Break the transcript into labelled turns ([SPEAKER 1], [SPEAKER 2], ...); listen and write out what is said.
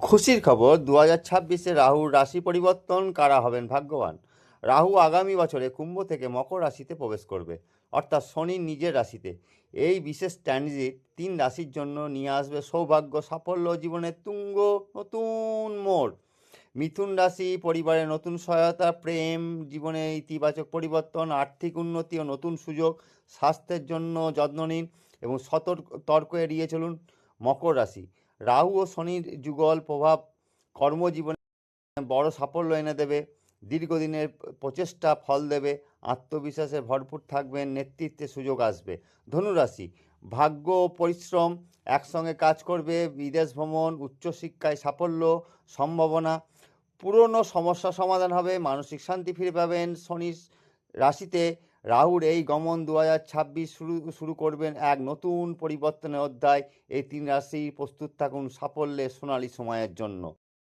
[SPEAKER 1] খুশির খবর দু হাজার ছাব্বিশে রাহুর রাশি পরিবর্তন কারা হবেন ভাগ্যবান? রাহু আগামী বছরে কুম্ভ থেকে মকর রাশিতে প্রবেশ করবে, অর্থাৎ শনি নিজের রাশিতে। এই বিশেষ ট্রানজিট তিন রাশির জন্য নিয়ে আসবে সৌভাগ্য, সাফল্য, জীবনের তুঙ্গ, নতুন মোড়। মিথুন রাশি, পরিবারে নতুন সহায়তা, প্রেম, জীবনে ইতিবাচক পরিবর্তন, আর্থিক উন্নতি ও নতুন সুযোগ, স্বাস্থ্যের জন্য যত্ন নিন এবং সতর্ক, তর্ক এড়িয়ে চলুন মকর রাশি। রাহু ও শনির যুগল প্রভাব কর্মজীবনে বড় সাফল্য এনে দেবে। দীর্ঘদিনের প্রচেষ্টা ফল দেবে। আত্মবিশ্বাসে ভরপুর থাকবেন, নেতৃত্বে সুযোগ আসবে। ধনুরাশি, ভাগ্য ও পরিশ্রম একসঙ্গে কাজ করবে। বিদেশ ভ্রমণ, উচ্চশিক্ষায় সাফল্য সম্ভাবনা। পুরনো সমস্যা সমাধান হবে, মানসিক শান্তি ফিরে পাবেন। শনির রাশিতে রাহুর এই গমন দু হাজার ছাব্বিশ শুরু শুরু করবেন এক নতুন পরিবর্তনের অধ্যায়। এই তিন রাশি প্রস্তুত থাকুন সাফল্যের সোনালি সময়ের জন্য।